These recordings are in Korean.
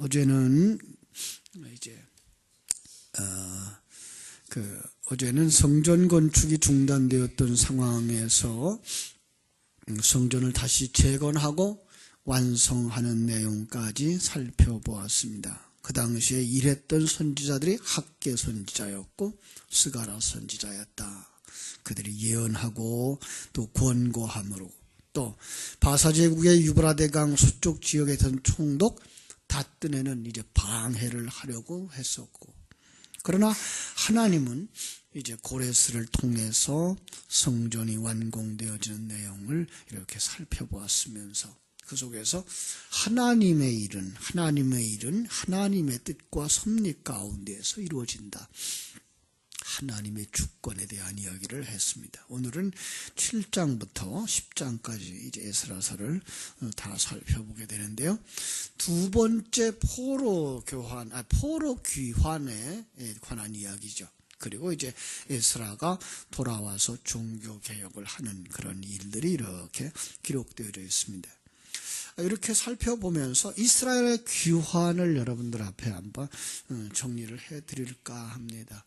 어제는 이제 어, 그 어제는 성전 건축이 중단되었던 상황에서 음, 성전을 다시 재건하고 완성하는 내용까지 살펴보았습니다. 그 당시에 일했던 선지자들이 학계 선지자였고 스가라 선지자였다. 그들이 예언하고 또 권고함으로 또 바사제국의 유브라데강 서쪽 지역에 있던 총독 다뜨네는 이제 방해를 하려고 했었고 그러나 하나님은 이제 고레스를 통해서 성전이 완공되어지는 내용을 이렇게 살펴보았으면서 그 속에서 하나님의 일은 하나님의 일은 하나님의 뜻과 섭리 가운데에서 이루어진다. 하나님의 주권에 대한 이야기를 했습니다. 오늘은 7장부터 10장까지 이제 에스라서를 어, 다 살펴보게 되는데요. 두 번째 포로 교환, 아, 포로 귀환에 관한 이야기죠. 그리고 이제 에스라가 돌아와서 종교 개혁을 하는 그런 일들이 이렇게 기록되어 있습니다. 이렇게 살펴보면서 이스라엘의 귀환을 여러분들 앞에 한번 어, 정리를 해 드릴까 합니다.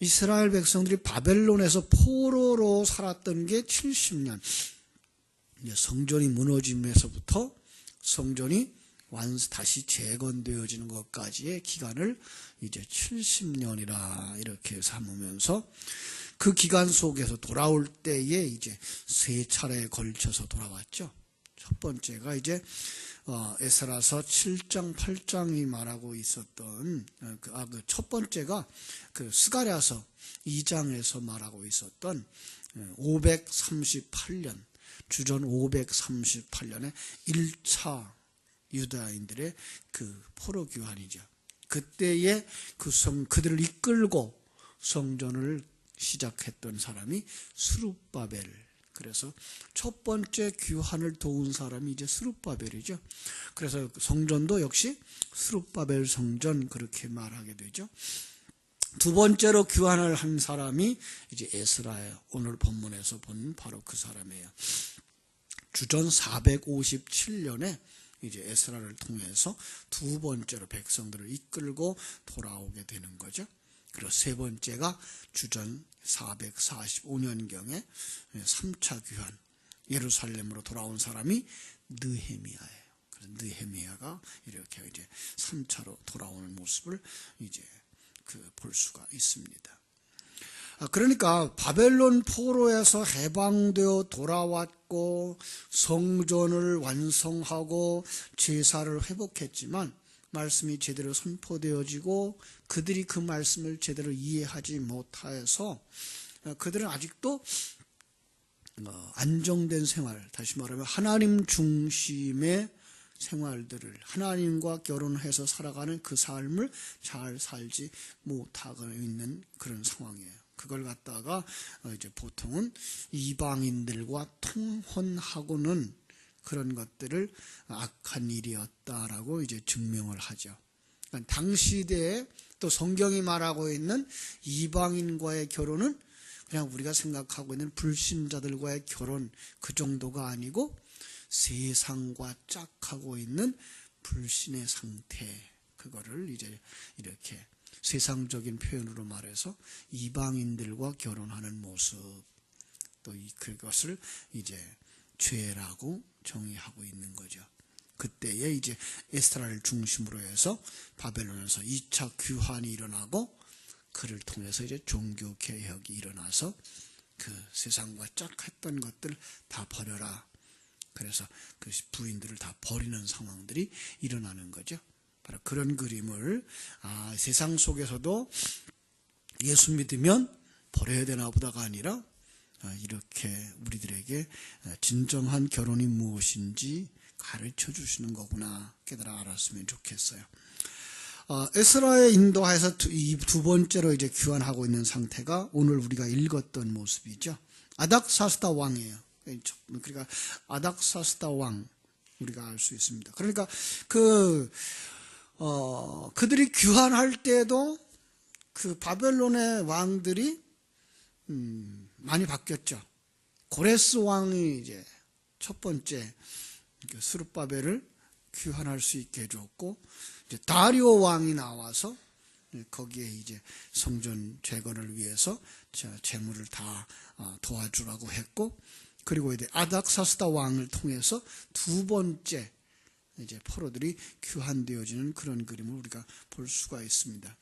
이스라엘 백성들이 바벨론에서 포로로 살았던 게 70년. 성전이 무너짐에서부터 성전이 완 다시 재건되어지는 것까지의 기간을 이제 70년이라 이렇게 삼으면서 그 기간 속에서 돌아올 때에 이제 세 차례에 걸쳐서 돌아왔죠. 첫 번째가 이제 어, 에스라서 7장, 8장이 말하고 있었던 어, 그, 아, 그 첫 번째가 그 스가랴서 2장에서 말하고 있었던 538년 어, 주전 538년에 1차 유다인들의 그 포로 교환이죠. 그때에 그성 그들을 이끌고 성전을 시작했던 사람이 수룹바벨 그래서 첫 번째 귀환을 도운 사람이 이제 스룹바벨이죠. 그래서 성전도 역시 스룹바벨 성전 그렇게 말하게 되죠. 두 번째로 귀환을 한 사람이 이제 에스라예요. 오늘 본문에서 본 바로 그 사람이에요. 주전 457년에 이제 에스라를 통해서 두 번째로 백성들을 이끌고 돌아오게 되는 거죠. 그리고 세 번째가 주전 445년경에 3차 귀환 예루살렘으로 돌아온 사람이 느헤미야예요. 그래서 느헤미야가 이렇게 이제 3차로 돌아오는 모습을 이제 그 볼 수가 있습니다. 아, 그러니까 바벨론 포로에서 해방되어 돌아왔고 성전을 완성하고 제사를 회복했지만 말씀이 제대로 선포되어지고 그들이 그 말씀을 제대로 이해하지 못하여서 어, 그들은 아직도 어, 안정된 생활, 다시 말하면 하나님 중심의 생활들을 하나님과 결혼해서 살아가는 그 삶을 잘 살지 못하고 있는 그런 상황이에요. 그걸 갖다가 어, 이제 보통은 이방인들과 통혼하고는 그런 것들을 악한 일이었다라고 이제 증명을 하죠. 그러니까 당시 시대에 또 성경이 말하고 있는 이방인과의 결혼은 그냥 우리가 생각하고 있는 불신자들과의 결혼 그 정도가 아니고 세상과 짝하고 있는 불신의 상태 그거를 이제 이렇게 세상적인 표현으로 말해서 이방인들과 결혼하는 모습 또 그것을 이제 죄라고 정의하고 있는 거죠. 그때에 이제 에스트라를 중심으로 해서 바벨론에서 2차 귀환이 일어나고 그를 통해서 이제 종교 개혁이 일어나서 그 세상과 짝했던 것들 다 버려라. 그래서 그 부인들을 다 버리는 상황들이 일어나는 거죠. 바로 그런 그림을 아, 세상 속에서도 예수 믿으면 버려야 되나 보다가 아니라 아, 이렇게 우리들에게 진정한 결혼이 무엇인지 가르쳐 주시는 거구나 깨달아 알았으면 좋겠어요. 어, 에스라의 인도하에서 이두 번째로 이제 귀환하고 있는 상태가 오늘 우리가 읽었던 모습이죠. 아닥사스다 왕이에요. 그러니까 아닥사스다 왕 우리가 알 수 있습니다. 그러니까 그 어, 그들이 귀환할 때도 그 바벨론의 왕들이 음, 많이 바뀌었죠. 고레스 왕이 이제 첫 번째 그 수르바벨을 귀환할 수 있게 해줬고 이제 다리오 왕이 나와서 거기에 이제 성전 재건을 위해서 자, 재물을 다 어, 도와주라고 했고 그리고 이제 아닥사스다 왕을 통해서 두 번째 이제 포로들이 귀환되어지는 그런 그림을 우리가 볼 수가 있습니다.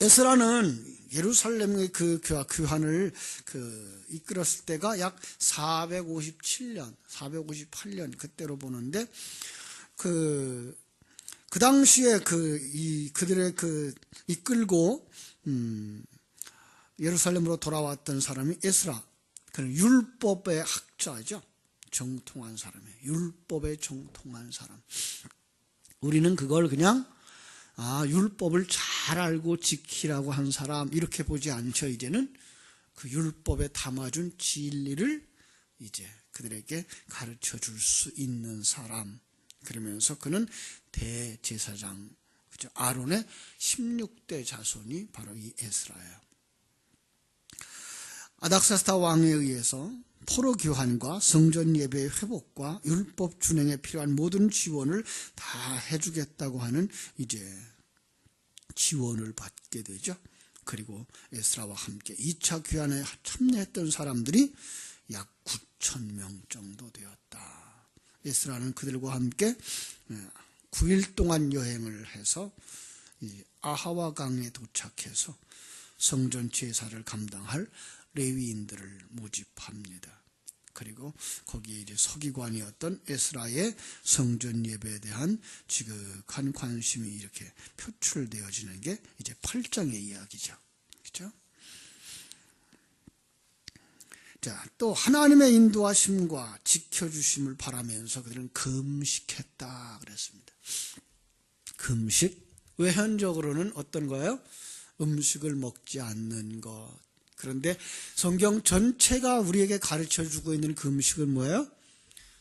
에스라는 예루살렘의 그 귀환을 그 이끌었을 때가 약 457년, 458년 그때로 보는데 그, 그 당시에 그, 이, 그들의 그 이끌고, 음, 예루살렘으로 돌아왔던 사람이 에스라. 그는 율법의 학자죠. 정통한 사람이에요. 율법에 정통한 사람. 우리는 그걸 그냥 아, 율법을 잘 알고 지키라고 한 사람 이렇게 보지 않죠. 이제는 그 율법에 담아준 진리를 이제 그들에게 가르쳐 줄 수 있는 사람. 그러면서 그는 대제사장 그죠? 아론의 16대 자손이 바로 이 에스라예요. 아닥사스타 왕에 의해서 포로 교환과 성전 예배의 회복과 율법 준행에 필요한 모든 지원을 다 해주겠다고 하는 이제 지원을 받게 되죠. 그리고 에스라와 함께 2차 귀환에 참여했던 사람들이 약 9천 명 정도 되었다. 에스라는 그들과 함께 9일 동안 여행을 해서 아하와 강에 도착해서 성전 제사를 감당할 레위인들을 모집합니다. 그리고 거기에 이제 서기관이었던 에스라의 성전 예배에 대한 지극한 관심이 이렇게 표출되어지는 게 이제 8장의 이야기죠. 그렇죠? 자, 또 하나님의 인도하심과 지켜주심을 바라면서 그들은 금식했다 그랬습니다. 금식 외현적으로는 어떤 거예요? 음식을 먹지 않는 것, 그런데 성경 전체가 우리에게 가르쳐 주고 있는 그 음식은 뭐예요?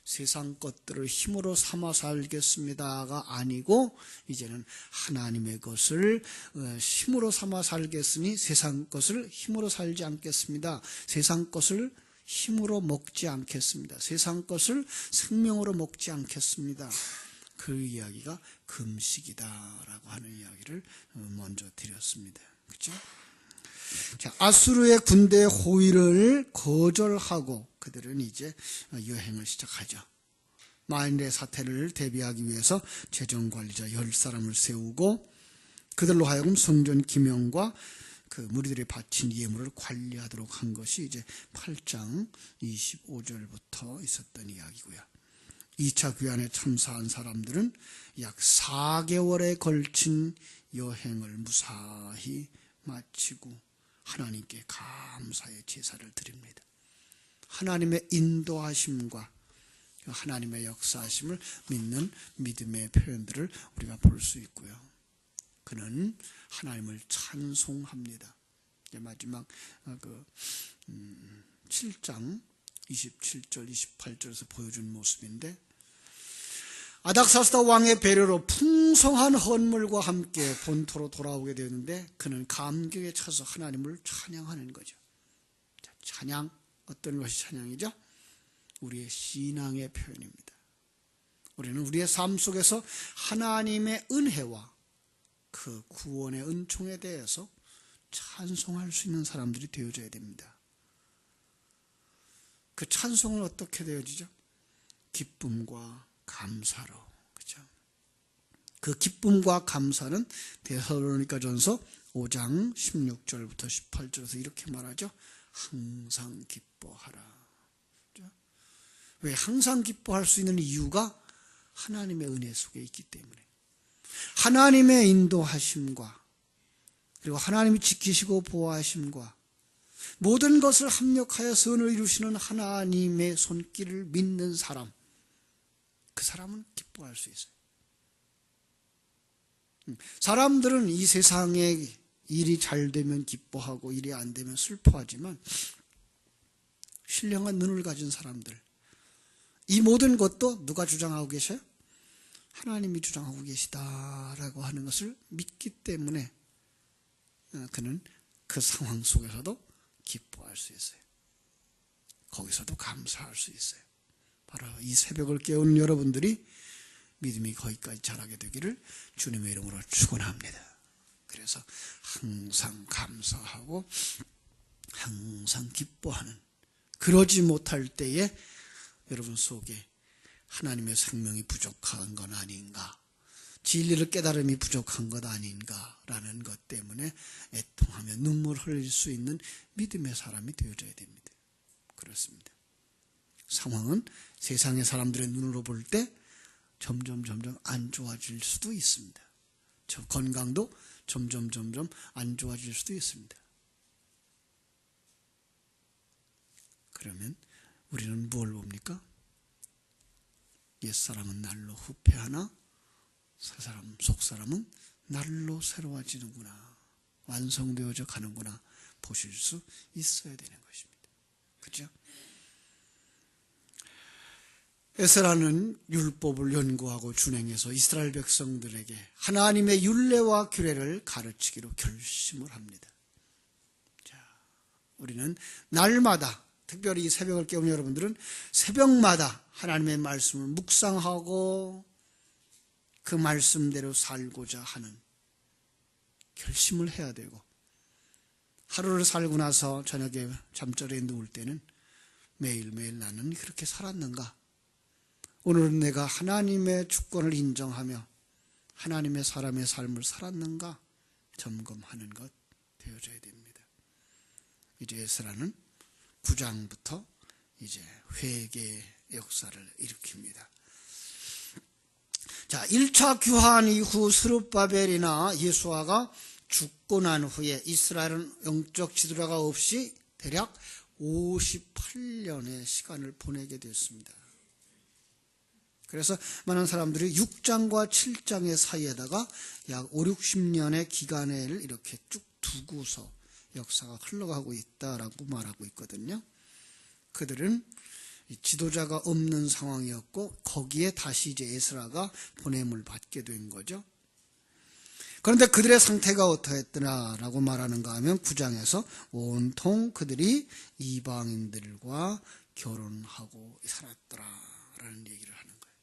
세상 것들을 힘으로 삼아 살겠습니다가 아니고 이제는 하나님의 것을 어, 힘으로 삼아 살겠으니 세상 것을 힘으로 살지 않겠습니다. 세상 것을 힘으로 먹지 않겠습니다. 세상 것을 생명으로 먹지 않겠습니다. 그 이야기가 금식이다라고 하는 이야기를 어, 먼저 드렸습니다. 그렇죠? 자, 아수르의 군대 호위를 거절하고 그들은 이제 여행을 시작하죠. 만일의 사태를 대비하기 위해서 재정관리자 열 사람을 세우고 그들로 하여금 성전 기명과 그 무리들이 바친 예물을 관리하도록 한 것이 이제 8장 25절부터 있었던 이야기고요. 2차 귀환에 참사한 사람들은 약 4개월에 걸친 여행을 무사히 마치고 하나님께 감사의 제사를 드립니다. 하나님의 인도하심과 하나님의 역사하심을 믿는 믿음의 표현들을 우리가 볼 수 있고요. 그는 하나님을 찬송합니다. 마지막 어, 그 7장 음, 27절 28절에서 보여준 모습인데 아닥사스다 왕의 배려로 풍성한 헌물과 함께 본토로 돌아오게 되었는데 그는 감격에 차서 하나님을 찬양하는 거죠. 찬양 어떤 것이 찬양이죠? 우리의 신앙의 표현입니다. 우리는 우리의 삶 속에서 하나님의 은혜와 그 구원의 은총에 대해서 찬송할 수 있는 사람들이 되어져야 됩니다. 그 찬송은 어떻게 되어지죠? 기쁨과 감사로? 그 기쁨과 감사는 데살로니가전서 5장 16절부터 18절에서 이렇게 말하죠. 항상 기뻐하라. 왜 항상 기뻐할 수 있는 이유가 하나님의 은혜 속에 있기 때문에 하나님의 인도하심과 그리고 하나님이 지키시고 보호하심과 모든 것을 합력하여 선을 이루시는 하나님의 손길을 믿는 사람 그 사람은 기뻐할 수 있어요. 음, 사람들은 이 세상에 일이 잘 되면 기뻐하고 일이 안 되면 슬퍼하지만 신령한 눈을 가진 사람들 이 모든 것도 누가 주장하고 계셔요? 하나님이 주장하고 계시다라고 하는 것을 믿기 때문에 어, 그는 그 상황 속에서도 기뻐할 수 있어요. 거기서도 감사할 수 있어요. 바로 이 새벽을 깨우는 여러분들이 믿음이 거기까지 자라게 되기를 주님의 이름으로 축원합니다. 그래서 항상 감사하고 항상 기뻐하는 그러지 못할 때에 여러분 속에 하나님의 생명이 부족한 건 아닌가 진리를 깨달음이 부족한 것 아닌가라는 것 때문에 애통하며 눈물 흘릴 수 있는 믿음의 사람이 되어져야 됩니다. 그렇습니다. 상황은 세상의 사람들의 눈으로 볼 때 점점 점점 안 좋아질 수도 있습니다. 저 건강도 점점 점점 안 좋아질 수도 있습니다. 그러면 우리는 뭘 봅니까? 옛사람은 날로 후패하나 새 사람, 속 사람은 날로 새로워지는구나. 완성되어져 가는구나. 보실 수 있어야 되는 것입니다. 그죠? 에스라는 율법을 연구하고 준행해서 이스라엘 백성들에게 하나님의 율례와 규례를 가르치기로 결심을 합니다. 자, 우리는 날마다 특별히 새벽을 깨우는 여러분들은 새벽마다 하나님의 말씀을 묵상하고 그 말씀대로 살고자 하는 결심을 해야 되고 하루를 살고 나서 저녁에 잠자리에 누울 때는 매일매일 나는 그렇게 살았는가? 오늘은 내가 하나님의 주권을 인정하며 하나님의 사람의 삶을 살았는가? 점검하는 것 되어져야 됩니다. 이제 에스라는 9장부터 이제 회개의 역사를 일으킵니다. 자, 1차 규환 이후 스룹바벨이나 예수아가 죽고 난 후에 이스라엘은 영적 지도자가 없이 대략 58년의 시간을 보내게 됐습니다. 그래서 많은 사람들이 6장과 7장의 사이에다가 약 5, 60년의 기간을 이렇게 쭉 두고서 역사가 흘러가고 있다라고 말하고 있거든요. 그들은 지도자가 없는 상황이었고 거기에 다시 이제 에스라가 보냄을 받게 된 거죠. 그런데 그들의 상태가 어떠했더라라고 말하는가 하면 9장에서 온통 그들이 이방인들과 결혼하고 살았더라라는 얘기를 하는 거예요.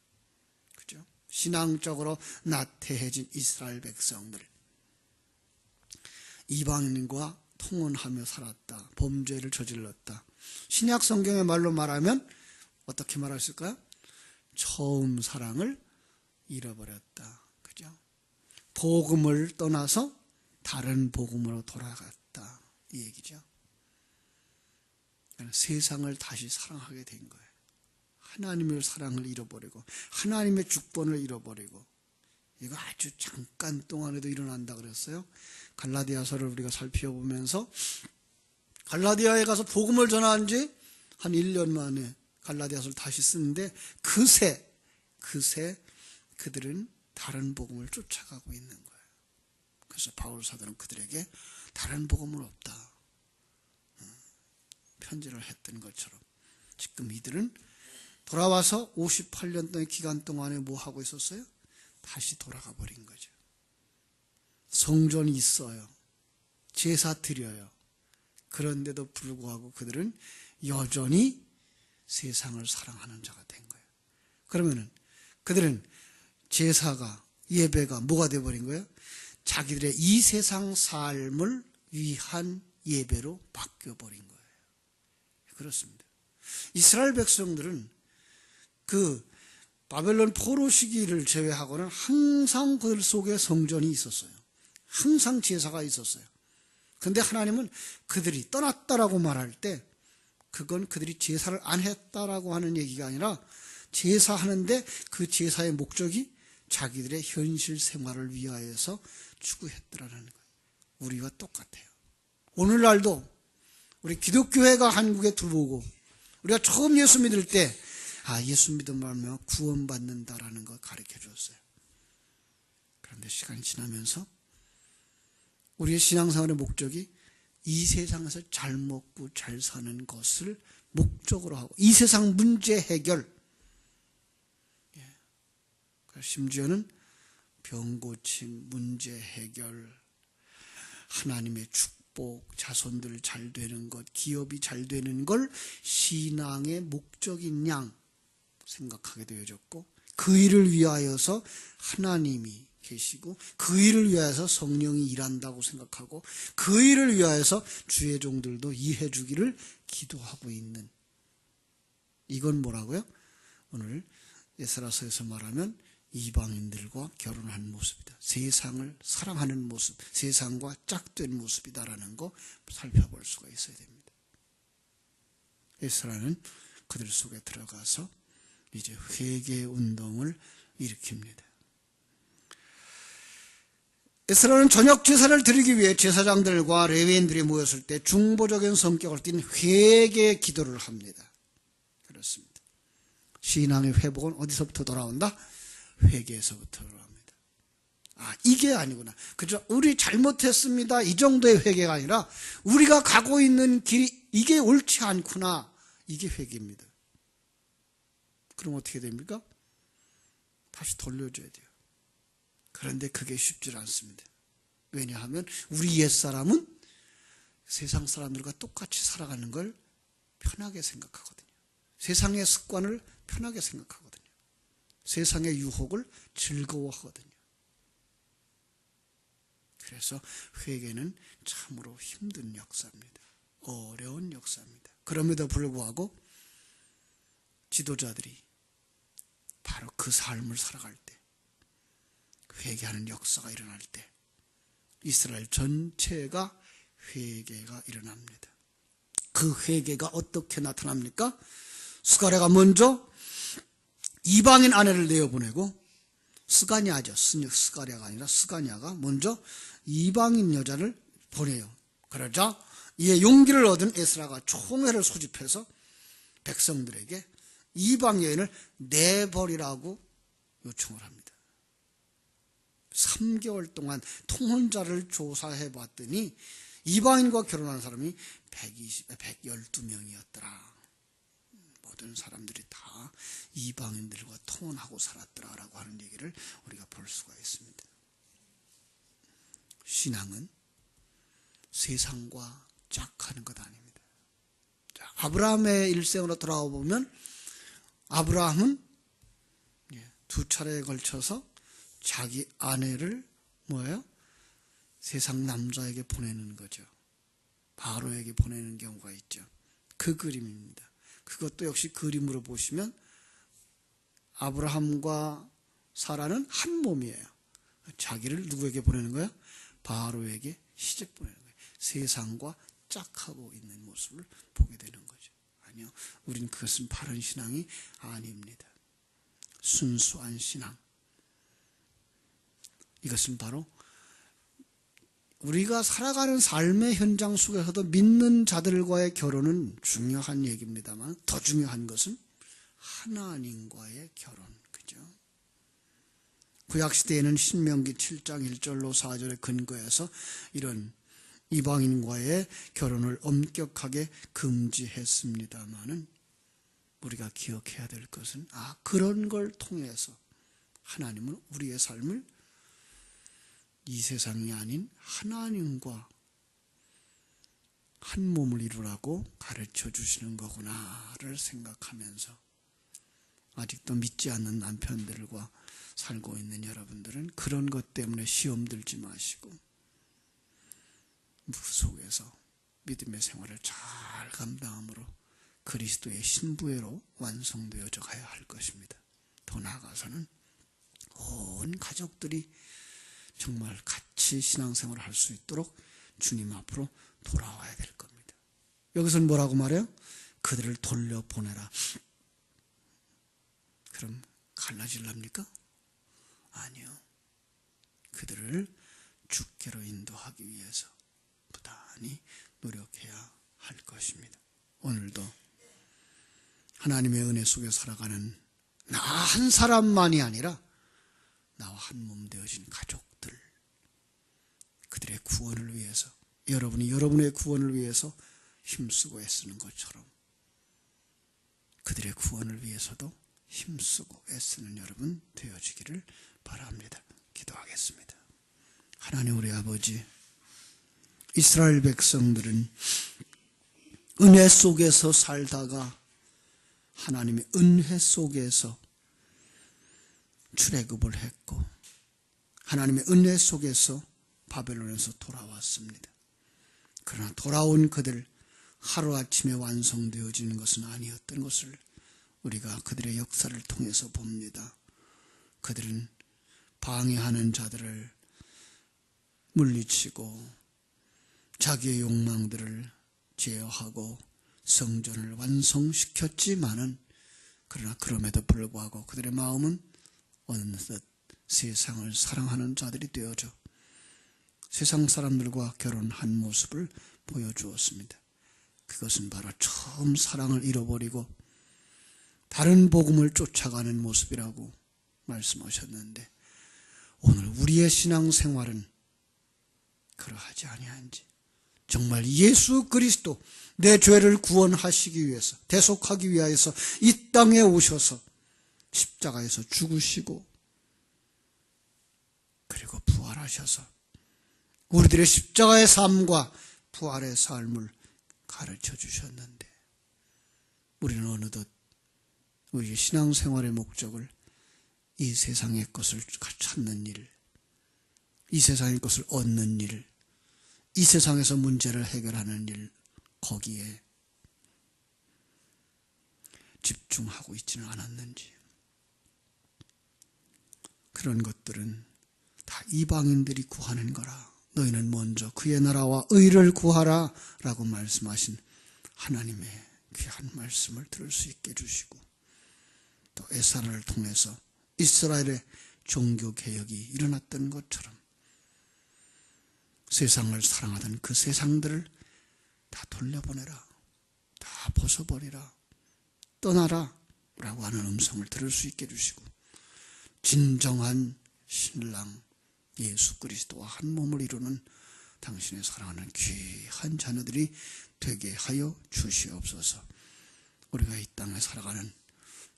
그죠? 신앙적으로 나태해진 이스라엘 백성들 이방인과 통혼하며 살았다. 범죄를 저질렀다. 신약 성경의 말로 말하면 어떻게 말할 수 있을까요? 처음 사랑을 잃어버렸다. 그죠? 복음을 떠나서 다른 복음으로 돌아갔다. 이 얘기죠. 세상을 다시 사랑하게 된 거예요. 하나님의 사랑을 잃어버리고 하나님의 주권을 잃어버리고 이거 아주 잠깐 동안에도 일어난다 그랬어요. 갈라디아서를 우리가 살펴보면서 갈라디아에 가서 복음을 전한 지 한 1년 만에 갈라디아서를 다시 쓰는데 그새 그새 그들은 다른 복음을 쫓아가고 있는 거예요. 그래서 바울 사도는 그들에게 다른 복음은 없다. 편지를 했던 것처럼 지금 이들은 돌아와서 58년 동의 기간 동안에 뭐 하고 있었어요? 다시 돌아가 버린 거죠. 성전이 있어요. 제사 드려요. 그런데도 불구하고 그들은 여전히 세상을 사랑하는 자가 된 거예요. 그러면은 그들은 제사가 예배가 뭐가 되어버린 거예요? 자기들의 이 세상 삶을 위한 예배로 바뀌어 버린 거예요. 그렇습니다. 이스라엘 백성들은 그 바벨론 포로 시기를 제외하고는 항상 그들 속에 성전이 있었어요. 항상 제사가 있었어요. 근데 하나님은 그들이 떠났다라고 말할 때 그건 그들이 제사를 안 했다라고 하는 얘기가 아니라 제사하는데 그 제사의 목적이 자기들의 현실 생활을 위하여서 추구했더라는 거예요. 우리와 똑같아요. 오늘날도 우리 기독교회가 한국에 들어오고 우리가 처음 예수 믿을 때 아, 예수 믿음을 구원받는다라는 걸 가르쳐 줬어요. 그런데 시간이 지나면서 우리의 신앙생활의 목적이 이 세상에서 잘 먹고 잘 사는 것을 목적으로 하고 이 세상 문제 해결 예. 심지어는 병 고침, 문제 해결, 하나님의 축복, 자손들 잘 되는 것, 기업이 잘 되는 걸 신앙의 목적인 양 생각하게 되어졌고 그 일을 위하여서 하나님이 계시고 그 일을 위하여서 성령이 일한다고 생각하고 그 일을 위하여서 주의 종들도 이해 주기를 기도하고 있는 이건 뭐라고요? 오늘 예사라서에서 말하면 이방인들과 결혼한 모습이다. 세상을 사랑하는 모습, 세상과 짝된 모습이다라는 거 살펴볼 수가 있어야 됩니다. 에스라는 그들 속에 들어가서 이제 회개 운동을 일으킵니다. 에스라는 저녁 제사를 드리기 위해 제사장들과 레위인들이 모였을 때 중보적인 성격을 띤 회개 기도를 합니다. 그렇습니다. 신앙의 회복은 어디서부터 돌아온다? 회개에서부터 돌아옵니다. 아, 이게 아니구나. 그죠? 우리 잘못했습니다. 이 정도의 회개가 아니라 우리가 가고 있는 길이 이게 옳지 않구나. 이게 회개입니다. 그럼 어떻게 됩니까? 다시 돌려줘야 돼요. 그런데 그게 쉽지 않습니다. 왜냐하면 우리 옛사람은 세상 사람들과 똑같이 살아가는 걸 편하게 생각하거든요. 세상의 습관을 편하게 생각하거든요. 세상의 유혹을 즐거워하거든요. 그래서 회개는 참으로 힘든 역사입니다. 어려운 역사입니다. 그럼에도 불구하고 지도자들이 바로 그 삶을 살아갈 때 회개하는 역사가 일어날 때 이스라엘 전체가 회개가 일어납니다. 그 회개가 어떻게 나타납니까? 스가랴가 먼저 이방인 아내를 내어보내고 스가냐죠. 스가랴가 아니라 스가냐가 먼저 이방인 여자를 보내요. 그러자 이에 용기를 얻은 에스라가 총회를 소집해서 백성들에게 이방 여인을 내버리라고 요청을 합니다. 3개월 동안 통혼자를 조사해 봤더니 이방인과 결혼한 사람이 120, 112명이었더라. 모든 사람들이 다 이방인들과 통혼하고 살았더라라고 하는 얘기를 우리가 볼 수가 있습니다. 신앙은 세상과 짝하는 것 아닙니다. 자, 아브라함의 일생으로 돌아와 보면 아브라함은 예, 두 차례에 걸쳐서 자기 아내를 뭐예요? 세상 남자에게 보내는 거죠. 바로에게 보내는 경우가 있죠. 그 그림입니다. 그것도 역시 그림으로 보시면 아브라함과 사라는 한 몸이에요. 자기를 누구에게 보내는 거야? 바로에게 시집 보내는 거예요. 세상과 짝하고 있는 모습을 보게 되는 거죠. 아니요. 우린 그것은 바른 신앙이 아닙니다. 순수한 신앙. 이것은 바로 우리가 살아가는 삶의 현장 속에서도 믿는 자들과의 결혼은 중요한 얘기입니다만 더 중요한 것은 하나님과의 결혼. 그죠? 구약시대에는 신명기 7장 1절로 4절에 근거해서 이런 이방인과의 결혼을 엄격하게 금지했습니다만은 우리가 기억해야 될 것은 아 그런 걸 통해서 하나님은 우리의 삶을 이 세상이 아닌 하나님과 한 몸을 이루라고 가르쳐 주시는 거구나를 생각하면서 아직도 믿지 않는 남편들과 살고 있는 여러분들은 그런 것 때문에 시험 들지 마시고 그 속에서 믿음의 생활을 잘 감당함으로 그리스도의 신부회로 완성되어져 가야 할 것입니다. 더 나아가서는 온 가족들이 정말 같이 신앙생활을 할 수 있도록 주님 앞으로 돌아와야 될 겁니다. 여기서는 뭐라고 말해요? 그들을 돌려보내라. 그럼 갈라질랍니까? 아니요. 그들을 죽게로 인도하기 위해서 부단히 노력해야 할 것입니다. 오늘도 하나님의 은혜 속에 살아가는 나 한 사람만이 아니라 나와 한 몸 되어진 가족들 그들의 구원을 위해서 여러분이 여러분의 구원을 위해서 힘쓰고 애쓰는 것처럼 그들의 구원을 위해서도 힘쓰고 애쓰는 여러분 되어지기를 바랍니다. 기도하겠습니다. 하나님 우리 아버지 이스라엘 백성들은 은혜 속에서 살다가 하나님의 은혜 속에서 출애굽을 했고 하나님의 은혜 속에서 바벨론에서 돌아왔습니다. 그러나 돌아온 그들 하루아침에 완성되어지는 것은 아니었던 것을 우리가 그들의 역사를 통해서 봅니다. 그들은 방해하는 자들을 물리치고 자기의 욕망들을 제어하고 성전을 완성시켰지만은 그러나 그럼에도 불구하고 그들의 마음은 어느덧 세상을 사랑하는 자들이 되어져 세상 사람들과 결혼한 모습을 보여주었습니다. 그것은 바로 처음 사랑을 잃어버리고 다른 복음을 쫓아가는 모습이라고 말씀하셨는데 오늘 우리의 신앙생활은 그러하지 아니한지 정말 예수 그리스도 내 죄를 구원하시기 위해서 대속하기 위하여서 이 땅에 오셔서 십자가에서 죽으시고 그리고 부활하셔서 우리들의 십자가의 삶과 부활의 삶을 가르쳐 주셨는데 우리는 어느덧 우리의 신앙생활의 목적을 이 세상의 것을 찾는 일, 이 세상의 것을 얻는 일, 이 세상에서 문제를 해결하는 일, 거기에 집중하고 있지는 않았는지. 그런 것들은 다 이방인들이 구하는 거라. 너희는 먼저 그의 나라와 의를 구하라. 라고 말씀하신 하나님의 귀한 말씀을 들을 수 있게 해주시고, 또 에사를 통해서 이스라엘의 종교 개혁이 일어났던 것처럼 세상을 사랑하던 그 세상들을 다 돌려보내라. 다 벗어버리라. 떠나라. 라고 하는 음성을 들을 수 있게 해주시고 진정한 신랑 예수 그리스도와 한 몸을 이루는 당신의 사랑하는 귀한 자녀들이 되게 하여 주시옵소서. 우리가 이 땅에 살아가는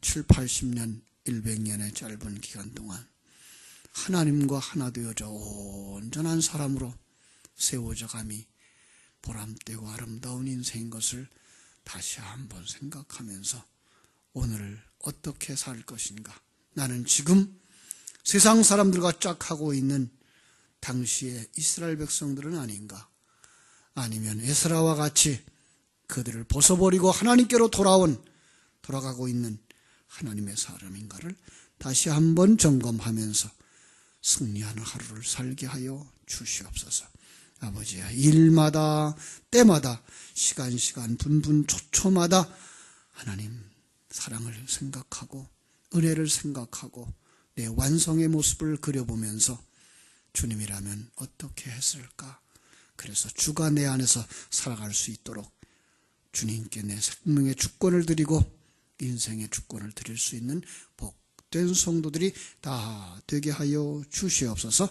7, 80년, 100년의 짧은 기간 동안 하나님과 하나 되어져 온전한 사람으로 세워져 감이 보람되고 아름다운 인생인 것을 다시 한번 생각하면서 오늘을 어떻게 살 것인가. 나는 지금 세상 사람들과 짝하고 있는 당시의 이스라엘 백성들은 아닌가. 아니면 에스라와 같이 그들을 벗어버리고 하나님께로 돌아온, 돌아가고 있는 하나님의 사람인가를 다시 한번 점검하면서 승리하는 하루를 살게 하여 주시옵소서. 아버지야, 일마다, 때마다, 시간, 시간, 분, 분, 초초마다 하나님 사랑을 생각하고, 은혜를 생각하고, 내 완성의 모습을 그려보면서 주님이라면 어떻게 했을까? 그래서 주가 내 안에서 살아갈 수 있도록 주님께 내 생명의 주권을 드리고 인생의 주권을 드릴 수 있는 복된 성도들이 다 되게 하여 주시옵소서